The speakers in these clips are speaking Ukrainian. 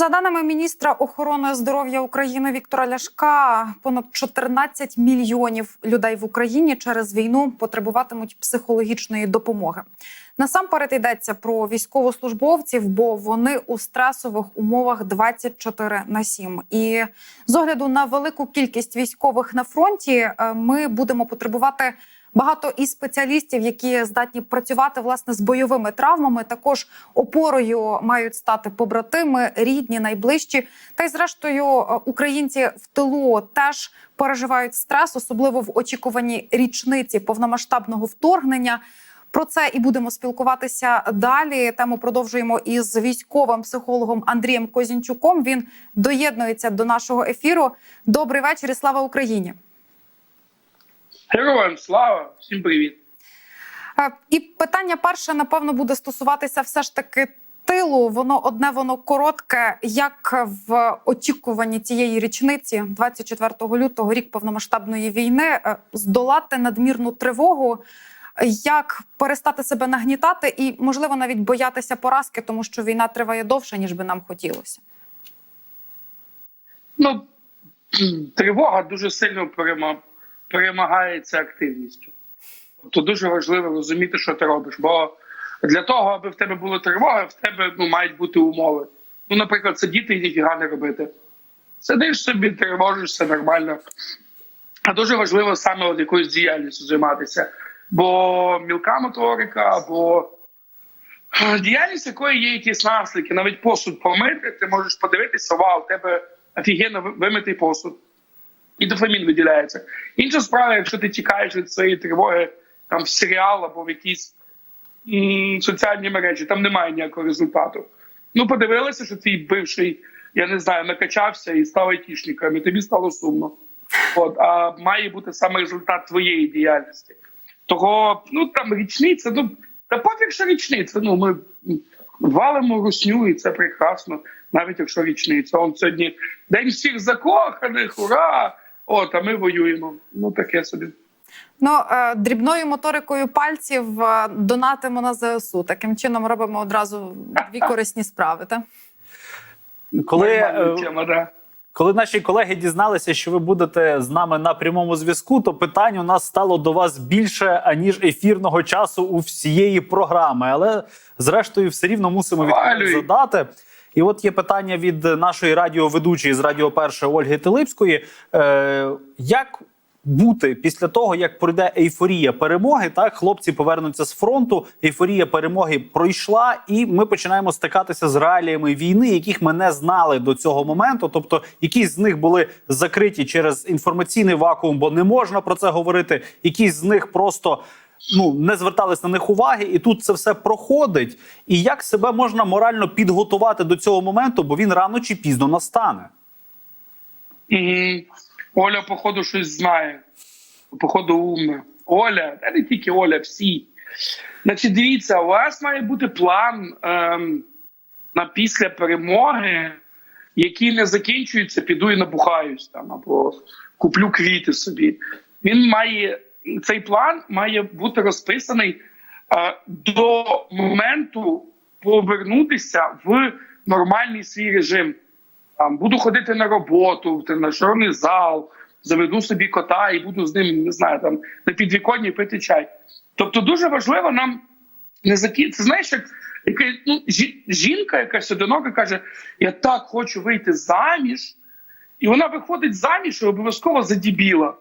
За даними міністра охорони здоров'я України Віктора Ляшка, понад 14 мільйонів людей в Україні через війну потребуватимуть психологічної допомоги. Насамперед йдеться про військовослужбовців, бо вони у стресових умовах 24 на 7. І з огляду на велику кількість військових на фронті, е, ми будемо потребувати. Багато і спеціалістів, які здатні працювати власне з бойовими травмами, також опорою мають стати побратими, рідні, найближчі. Та й зрештою, українці в тилу теж переживають стрес, особливо в очікуванні річниці повномасштабного вторгнення. Про це і будемо спілкуватися далі. Тему продовжуємо із військовим психологом Андрієм Козінчуком. Він доєднується до нашого ефіру. Добрий вечір і слава Україні. Героям слава, всім привіт. І питання перше, напевно, буде стосуватися все ж таки тилу. Воно одне, воно коротке. Як в очікуванні цієї річниці, 24 лютого, рік повномасштабної війни, е, здолати надмірну тривогу, як перестати себе нагнітати і, можливо, навіть боятися поразки, тому що війна триває довше, ніж би нам хотілося. Ну, тривога дуже сильно перемагається активністю. Тобто дуже важливо розуміти, що ти робиш. Бо для того, аби в тебе була тривога, в тебе ну, мають бути умови. Ну, наприклад, сидіти і ніфіга не робити. Сидиш собі, тривожишся нормально. А дуже важливо саме от якоюсь діяльністю займатися. Бо мілка моторика, або діяльність, якої є якісь наслідки, навіть посуд помити, ти можеш подивитися, вау, у тебе офігенно вимитий посуд. І дофамін виділяється. Інша справа, якщо ти тікаєш від своєї тривоги там в серіал або в якісь соціальні мережі, там немає ніякого результату. Ну, подивилися, що твій бивший, я не знаю, накачався і став айтішником, і тобі стало сумно. От, а має бути саме результат твоєї діяльності. Того, ну там річниця, ну та пофіг, що річниця. Ну ми валимо русню, і це прекрасно, навіть якщо річниця. Он сьогодні день всіх закоханих, ура! От, а ми воюємо. Ну таке собі. Ну, е, дрібною моторикою пальців е, донатимо на ЗСУ. Таким чином робимо одразу дві корисні справи. Та? Коли, е, тема, да. коли наші колеги дізналися, що ви будете з нами на прямому зв'язку, то питань у нас стало до вас більше аніж ефірного часу у всієї програми. Але зрештою, все рівно мусимо відповідь задати. І от є питання від нашої радіоведучої з Радіо Перше Ольги Тилипської. Е, як бути після того, як пройде ейфорія перемоги? Так, хлопці повернуться з фронту. Ейфорія перемоги пройшла, і ми починаємо стикатися з реаліями війни, яких ми не знали до цього моменту. Тобто, якісь з них були закриті через інформаційний вакуум, бо не можна про це говорити. Якісь з них просто. Ну, не звертались на них уваги, і тут це все проходить. І як себе можна морально підготувати до цього моменту, бо він рано чи пізно настане. Угу. Оля, походу, щось знає. Походу, умна. Оля, та не тільки Оля, всі. Значить, дивіться, у вас має бути план ем, на після перемоги, який не закінчується, піду і набухаюсь там, або куплю квіти собі. Він має цей план має бути розписаний е, до моменту повернутися в нормальний свій режим. Там буду ходити на роботу, в тренажерний зал, заведу собі кота і буду з ним не знаю, там на підвіконні пити чай. Тобто, дуже важливо нам не закінчити. Це знаєш, як ну, жінка, якась одинока каже: Я так хочу вийти заміж, і вона виходить заміж і обов'язково за дібіла.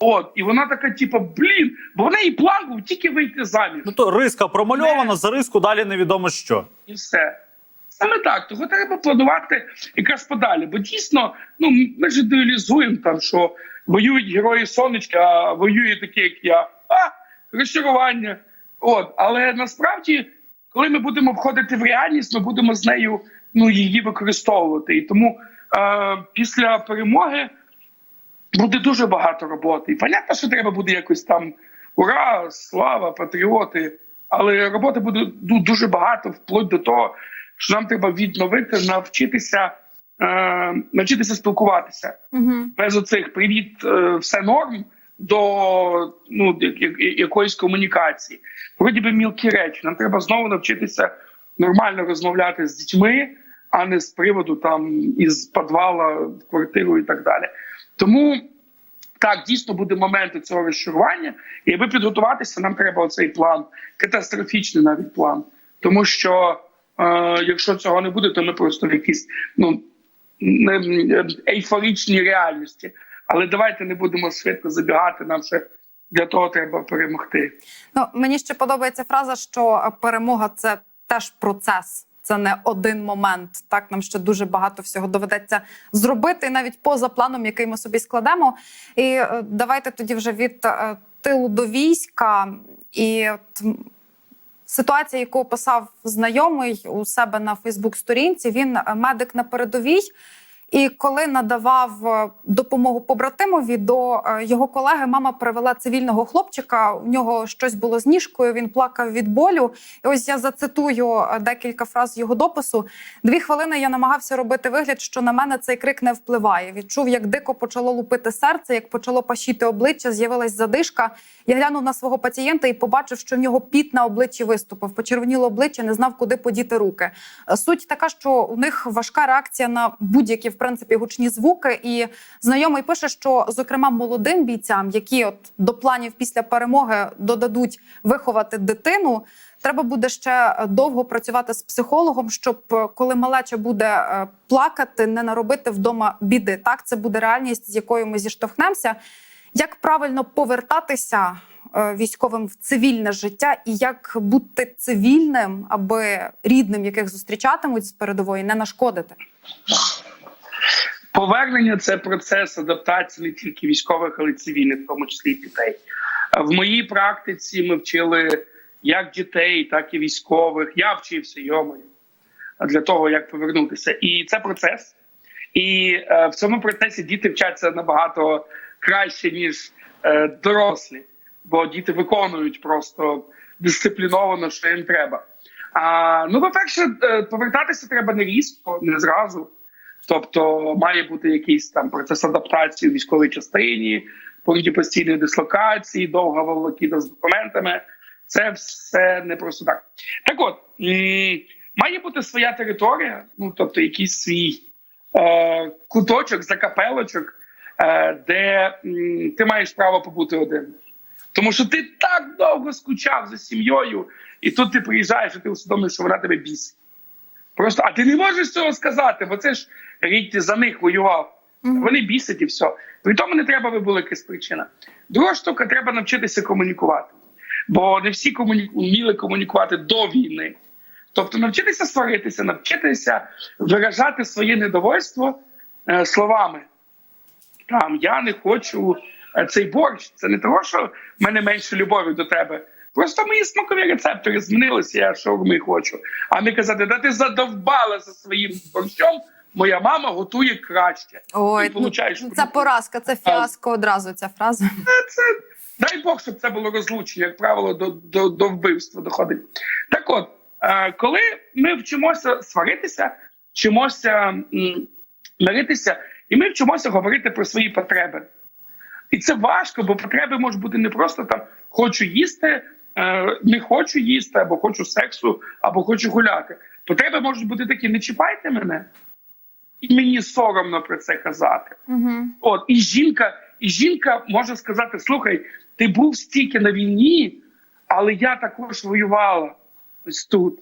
От, і вона така, типу, блін, бо в неї план був тільки вийти заміж. Ну то риска промальована, за риску далі невідомо що. і все. Саме так, того треба планувати якраз подалі. Бо дійсно, ну ми ж ідеалізуємо там, що воюють герої сонечка, а воює такі, як я. А, розчарування. От, але насправді, коли ми будемо входити в реальність, ми будемо з нею ну, її використовувати. І тому е, після перемоги буде дуже багато роботи. І понятно, що треба буде якось там ура, слава, патріоти. Але роботи буде дуже багато, вплоть до того, що нам треба відновити, навчитися, е, навчитися спілкуватися Угу. без оцих привіт, е, все норм до ну, якоїсь комунікації. Вроді би мілкі речі. Нам треба знову навчитися нормально розмовляти з дітьми, а не з приводу там із підвала в квартиру і так далі. Тому так дійсно буде моменти цього розчарування, і аби підготуватися, нам треба оцей план, катастрофічний навіть план. Тому що е, якщо цього не буде, то ми просто в якійсь ну не- ейфоричній реальності. Але давайте не будемо швидко забігати. Нам ще для того треба перемогти. Ну мені ще подобається фраза, що перемога це теж процес. Це не один момент. Так нам ще дуже багато всього доведеться зробити, навіть поза планом, який ми собі складемо. І е, давайте тоді вже від е, тилу до війська. І от ситуація, яку описав знайомий у себе на Фейсбук-сторінці, він е, медик на передовій. І коли надавав е, допомогу побратимові до е, його колеги, мама привела цивільного хлопчика. У нього щось було з ніжкою. Він плакав від болю. І ось я зацитую е, декілька фраз його допису. Дві хвилини я намагався робити вигляд, що на мене цей крик не впливає. Відчув, як дико почало лупити серце, як почало пашіти обличчя, з'явилась задишка. Я глянув на свого пацієнта і побачив, що в нього піт на обличчі виступив. Почервоніло обличчя, не знав, куди подіти руки. Суть така, що у них важка реакція на будь-які принципі гучні звуки. І знайомий пише, що зокрема молодим бійцям, які от до планів після перемоги додадуть виховати дитину. Треба буде ще довго працювати з психологом, щоб е, коли малеча буде е, плакати, не наробити вдома біди. Так, це буде реальність, з якою ми зіштовхнемося. Як правильно повертатися е, військовим в цивільне життя, і як бути цивільним, аби рідним, яких зустрічатимуть з передової, не нашкодити? Повернення це процес адаптації не тільки військових, але й цивільних, в тому числі і дітей. В моїй практиці ми вчили як дітей, так і військових. Я вчився йомою для того, як повернутися. І це процес. І е, в цьому процесі діти вчаться набагато краще, ніж е, дорослі, бо діти виконують просто дисципліновано, що їм треба. А, ну, по-перше, е, повертатися треба не різко, не зразу. Тобто має бути якийсь там процес адаптації у військовій частині, пункті постійної дислокації, довга волокіта з документами. Це все не просто так. Так от має бути своя територія, ну тобто якийсь свій е, куточок, закапелочок, е, де м, ти маєш право побути один. Тому що ти так довго скучав за сім'єю, і тут ти приїжджаєш, і ти усвідомлюєш, що вона тебе бісить. Просто, а ти не можеш цього сказати, бо це ж рік за них воював. Вони бісять і все. При тому не треба би була якась причина. Друга штука, треба навчитися комунікувати. Бо не всі комуні... вміли комунікувати до війни. Тобто навчитися сваритися, навчитися виражати своє недовольство е, словами. Там я не хочу е, цей борщ. Це не того, що в мене менше любові до тебе. Просто мої смакові рецептори змінилися, я шаурми хочу. А не казати, да ти задовбала за своїм борщом, моя мама готує краще. Ой, ну, це поразка, це фіаско одразу. Ця фраза. це дай Бог, щоб це було розлучення, як правило, до, до, до вбивства доходить. Так от, е, коли ми вчимося сваритися, вчимося м, миритися, і ми вчимося говорити про свої потреби. І це важко, бо потреби можуть бути не просто там хочу їсти, е, не хочу їсти, або хочу сексу, або хочу гуляти. Потреби можуть бути такі: не чіпайте мене, і мені соромно про це казати. Угу. От і жінка, і жінка може сказати: слухай, ти був стільки на війні, але я також воювала ось тут.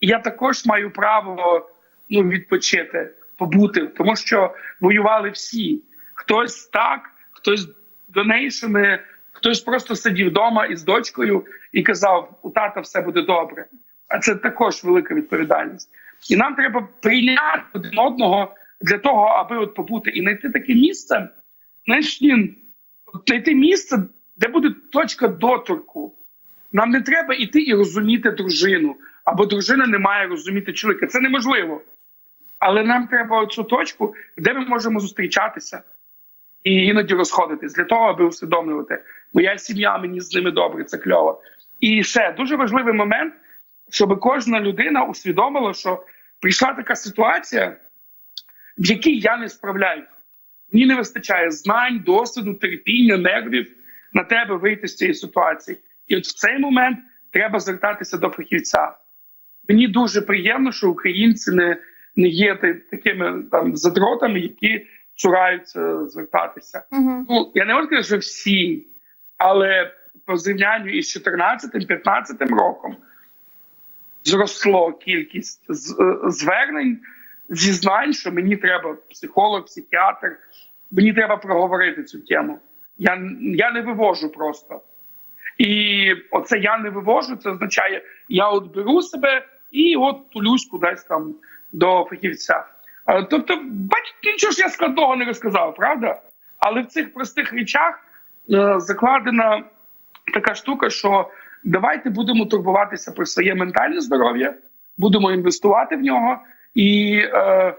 І я також маю право ну, відпочити, побути, тому що воювали всі. Хтось так, хтось донейшими, хтось просто сидів вдома із дочкою і казав: у тата все буде добре. А це також велика відповідальність. І нам треба прийняти один одного для того, аби от побути і знайти таке місце, знаєш, знайти місце, де буде точка доторку. Нам не треба йти і розуміти дружину, або дружина не має розуміти чоловіка. Це неможливо. Але нам треба цю точку, де ми можемо зустрічатися і іноді розходитись для того, аби усвідомлювати, моя сім'я, мені з ними добре, це кльово. І ще дуже важливий момент, щоб кожна людина усвідомила, що прийшла така ситуація, в якій я не справляюсь. Мені не вистачає знань, досвіду, терпіння, нервів на тебе вийти з цієї ситуації. І от в цей момент треба звертатися до фахівця. Мені дуже приємно, що українці не, не є такими там задротами, які цураються звертатися. Угу. Ну я не можу сказати, що всі, але по зрівнянню із 14-15 роком зросло кількість е, звернень, зізнань, що мені треба психолог, психіатр, мені треба проговорити цю тему. Я, я не вивожу просто. І оце я не вивожу, це означає, я от беру себе і от тулюсь кудись там до фахівця. Е, Тобто, бачите, нічого ж я складного не розказав, правда? Але в цих простих речах е, закладена така штука, що давайте будемо турбуватися про своє ментальне здоров'я, будемо інвестувати в нього і е,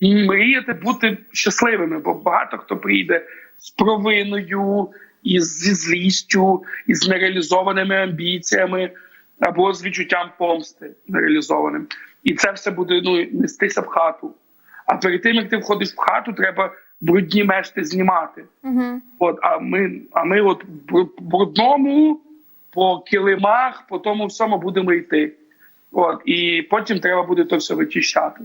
мріяти бути щасливими, бо багато хто прийде з провиною, із зі злістю, із нереалізованими амбіціями або з відчуттям помсти нереалізованим. І це все буде ну, нестися в хату. А перед тим як ти входиш в хату, треба брудні мешти знімати. Угу. От, а ми, а ми от в брудному, по килимах, по тому всьому будемо йти. От, і потім треба буде то все вичищати.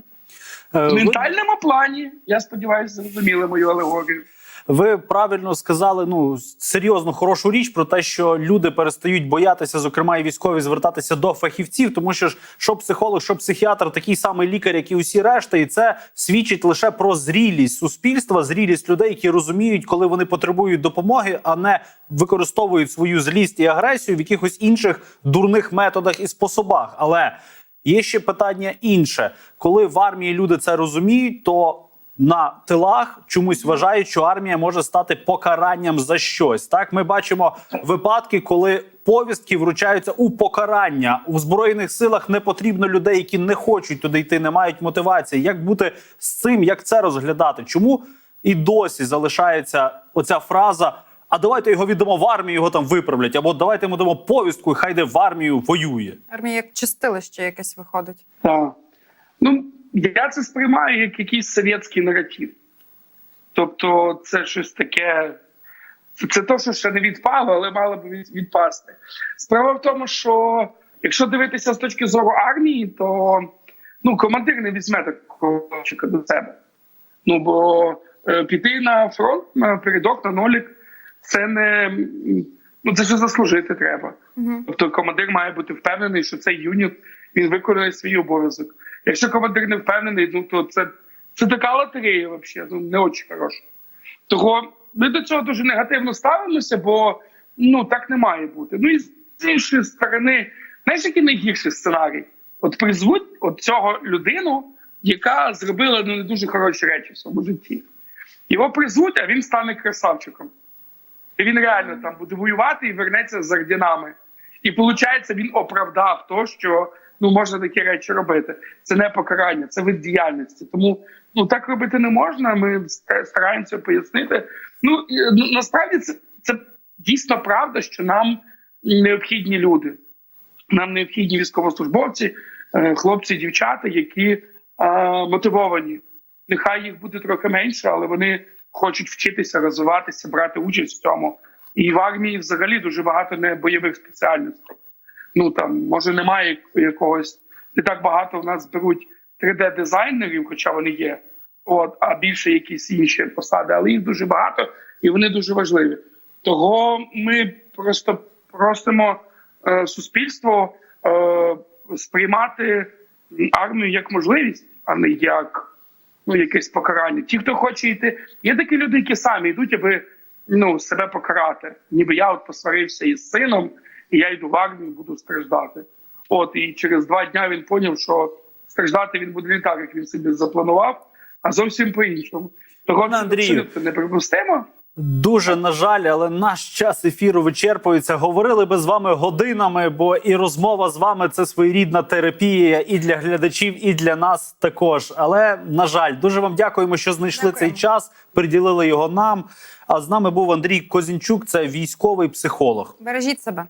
Е, В ментальному плані, я сподіваюся, зрозуміли мою алегорію. Ви правильно сказали ну серйозно хорошу річ про те, що люди перестають боятися, зокрема і військові, звертатися до фахівців, тому що ж що психолог, що психіатр, такий самий лікар, як і усі решта, і це свідчить лише про зрілість суспільства, зрілість людей, які розуміють, коли вони потребують допомоги, а не використовують свою злість і агресію в якихось інших дурних методах і способах. Але є ще питання інше, коли в армії люди це розуміють, то на тилах чомусь вважають, що армія може стати покаранням за щось. Так ми бачимо випадки, коли повістки вручаються у покарання у збройних силах. Не потрібно людей, які не хочуть туди йти, не мають мотивації. Як бути з цим, як це розглядати? Чому і досі залишається оця фраза? А давайте його віддамо в армію, його там виправлять, або давайте йому дамо повістку, і хай йде в армію воює. Армія як чистилище якесь виходить. Так. Ну, я це сприймаю як якийсь совєтський наратив. Тобто, це щось таке. Це, то, що ще не відпало, але мало б відпасти. Справа в тому, що якщо дивитися з точки зору армії, то ну, командир не візьме такого хлопчика до себе. Ну бо е, піти на фронт на передок на нолік, це не ну це ж заслужити треба. Угу. Тобто командир має бути впевнений, що цей юніт він виконує свій обов'язок. Якщо командир не впевнений, ну то це, це така лотерея, взагалі, ну не дуже хороша. Того ми до цього дуже негативно ставимося, бо ну так не має бути. Ну і з іншої сторони, знаєш, який найгірший сценарій? От призвуть от цього людину, яка зробила ну, не дуже хороші речі в своєму житті. Його призвуть, а він стане красавчиком. І він реально там буде воювати і вернеться з орденами. І виходить, він оправдав то, що ну можна такі речі робити. Це не покарання, це вид діяльності. Тому ну так робити не можна. Ми стараємося пояснити. Ну і, ну, насправді це, це дійсно правда, що нам необхідні люди. Нам необхідні військовослужбовці, е, хлопці, дівчата, які е, мотивовані. Нехай їх буде трохи менше, але вони хочуть вчитися, розвиватися, брати участь в цьому. І в армії взагалі дуже багато не бойових спеціальностей. Ну там може немає якогось не так багато в нас беруть 3D-дизайнерів, хоча вони є. От, а більше якісь інші посади, але їх дуже багато і вони дуже важливі. Того ми просто просимо е, суспільство е, сприймати армію як можливість, а не як ну, якесь покарання. Ті, хто хоче йти, є такі люди, які самі йдуть, аби ну, себе покарати. Ніби я от посварився із сином, і я йду в армію, буду страждати. От і через два дня він поняв, що страждати він буде не так, як він собі запланував, а зовсім по-іншому. Того Пане це абсолютно неприпустимо. Дуже на жаль, але наш час ефіру вичерпується. Говорили би з вами годинами, бо і розмова з вами це своєрідна терапія і для глядачів, і для нас також. Але на жаль, дуже вам дякуємо, що знайшли Дякуємо. цей час, приділили його нам. А з нами був Андрій Козінчук, це військовий психолог. Бережіть себе.